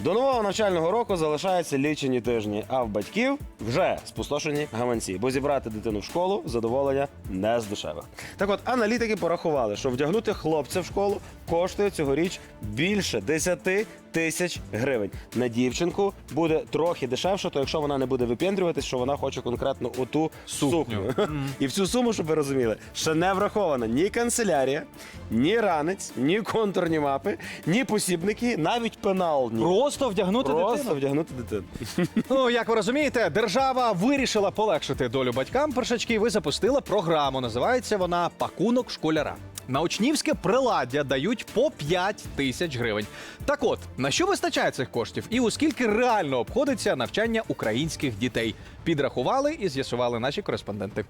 До нового навчального року залишаються лічені тижні, а в батьків вже спустошені гаманці, бо зібрати дитину в школу задоволення не з дешевих. Так от аналітики порахували, що вдягнути хлопця в школу коштує цьогоріч більше 10 тисяч гривень. На дівчинку буде трохи дешевше, то якщо вона не буде випендрюватись, що вона хоче конкретно оту сукню. І в цю суму, щоб ви розуміли, ще не врахована ні канцелярія, ні ранець, ні контурні мапи, ні посібники, навіть пенал. Ні. Просто вдягнути Просто дитину. вдягнути дитину. Ну, як ви розумієте, держава вирішила полегшити долю батькам першачків і запустила програму. Називається вона Пакунок школяра. На учнівське приладдя дають по 5 тисяч гривень. Так от, на що вистачає цих коштів і у скільки реально обходиться навчання українських дітей? Підрахували і з'ясували наші кореспонденти.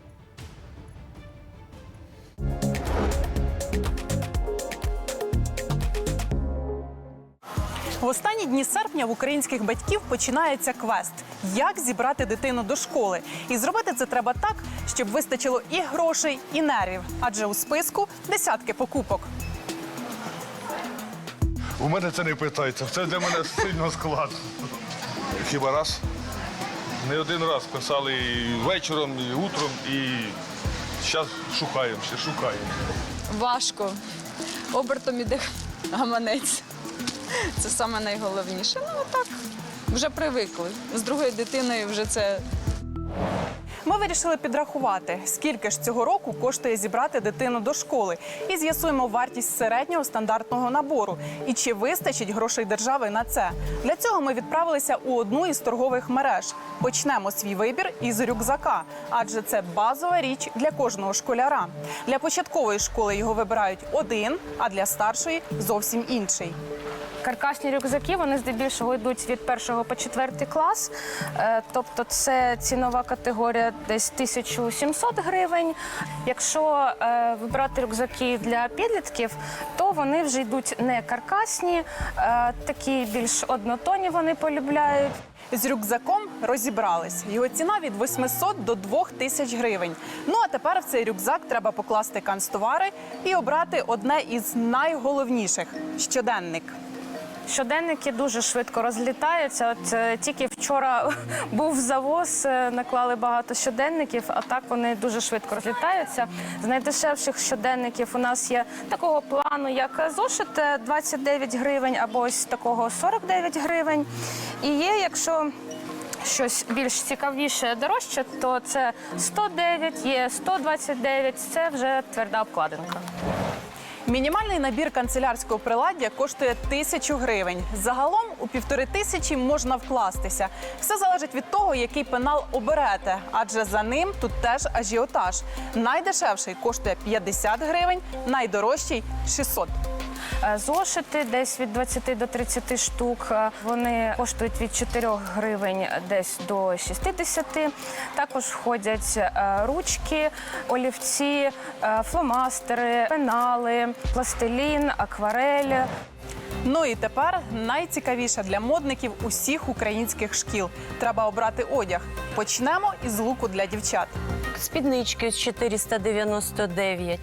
Останні дні серпня в українських батьків починається квест, як зібрати дитину до школи. І зробити це треба так, щоб вистачило і грошей, і нервів. Адже у списку десятки покупок. У мене це не питається. Це для мене сильно складно. Хіба раз? Не один раз писали і вечором, і утром, і зараз шукаємо, ще шукаємо. Важко. Обертом іде гаманець. Це саме найголовніше. Ну так, вже привикли. З другою дитиною вже це Ми вирішили підрахувати, скільки ж цього року коштує зібрати дитину до школи, і з'ясуємо вартість середнього стандартного набору і чи вистачить грошей держави на це. Для цього ми відправилися у одну із торгових мереж. Почнемо свій вибір із рюкзака, адже це базова річ для кожного школяра. Для початкової школи його вибирають один, а для старшої зовсім інший. Каркасні рюкзаки вони здебільшого йдуть від першого по четвертий клас. Е, Тобто це цінова категорія десь 1700 гривень. Якщо е, вибрати рюкзаки для підлітків, то вони вже йдуть не каркасні, е, такі більш однотонні вони полюбляють. З рюкзаком розібрались. Його ціна від 800 до 2000 гривень. Ну а тепер в цей рюкзак треба покласти канцтовари і обрати одне із найголовніших щоденник. Щоденники дуже швидко розлітаються. От е, тільки вчора був завоз, е, наклали багато щоденників, а так вони дуже швидко розлітаються. З найдешевших щоденників у нас є такого плану, як зошит е, 29 гривень або ось такого 49 гривень. І є, якщо щось більш цікавіше, дорожче, то це 109, є 129, це вже тверда обкладинка. Мінімальний набір канцелярського приладдя коштує тисячу гривень. Загалом у півтори тисячі можна вкластися. Все залежить від того, який пенал оберете, адже за ним тут теж ажіотаж. Найдешевший коштує 50 гривень, найдорожчий 600. Е, Зошити десь від 20 до 30 штук. Е, Вони коштують від 4 гривень десь до 60. Також входять е, ручки, олівці, е, фломастери, пенали, пластилін, акварель. Ну і тепер найцікавіше для модників усіх українських шкіл. Треба обрати одяг. Почнемо із луку для дівчат. Спіднички ось 499.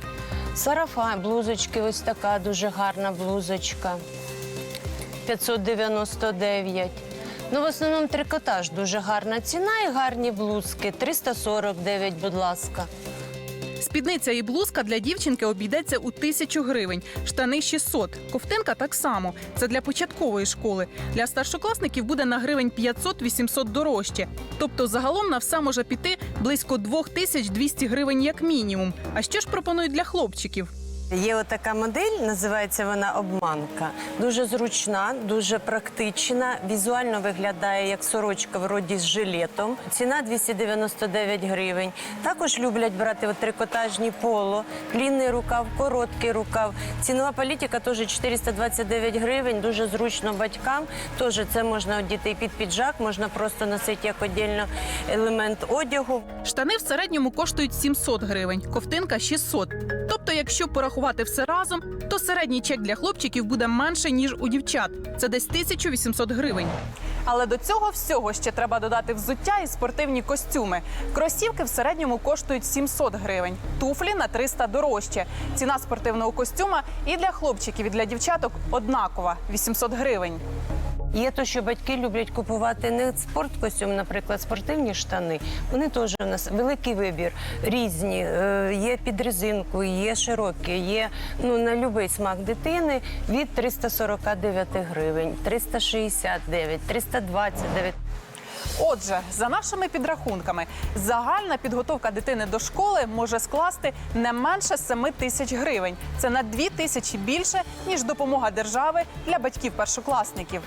Сарафан, блузочки, ось така дуже гарна блузочка. 599. Ну, в основному трикотаж дуже гарна ціна і гарні блузки. 349, будь ласка. Спідниця і блузка для дівчинки обійдеться у тисячу гривень, штани 600, ковтинка так само. Це для початкової школи. Для старшокласників буде на гривень 500-800 дорожче. Тобто загалом на все може піти близько 2200 гривень як мінімум. А що ж пропонують для хлопчиків? Є отака модель, називається вона обманка. Дуже зручна, дуже практична. Візуально виглядає як сорочка вроді з жилетом. Ціна 299 гривень. Також люблять брати от трикотажні поло, длінний рукав, короткий рукав. Цінова політика теж 429 гривень. Дуже зручно батькам. Теж це можна одіти під піджак, можна просто носити як віддільно елемент одягу. Штани в середньому коштують 700 гривень, ковтинка 600. Тобто, якщо порахувати все разом, то середній чек для хлопчиків буде менше ніж у дівчат. Це десь 1800 гривень. Але до цього всього ще треба додати взуття і спортивні костюми. Кросівки в середньому коштують 700 гривень, туфлі на 300 дорожче. Ціна спортивного костюма і для хлопчиків, і для дівчаток однакова 800 гривень. Є то, що батьки люблять купувати не спорткостюм, наприклад, спортивні штани. Вони теж у нас великий вибір, різні. Е, Є під резинку, є широкі, є ну на будь-який смак дитини від 349 гривень, 369, 329. Отже, за нашими підрахунками, загальна підготовка дитини до школи може скласти не менше 7 тисяч гривень. Це на 2 тисячі більше ніж допомога держави для батьків першокласників.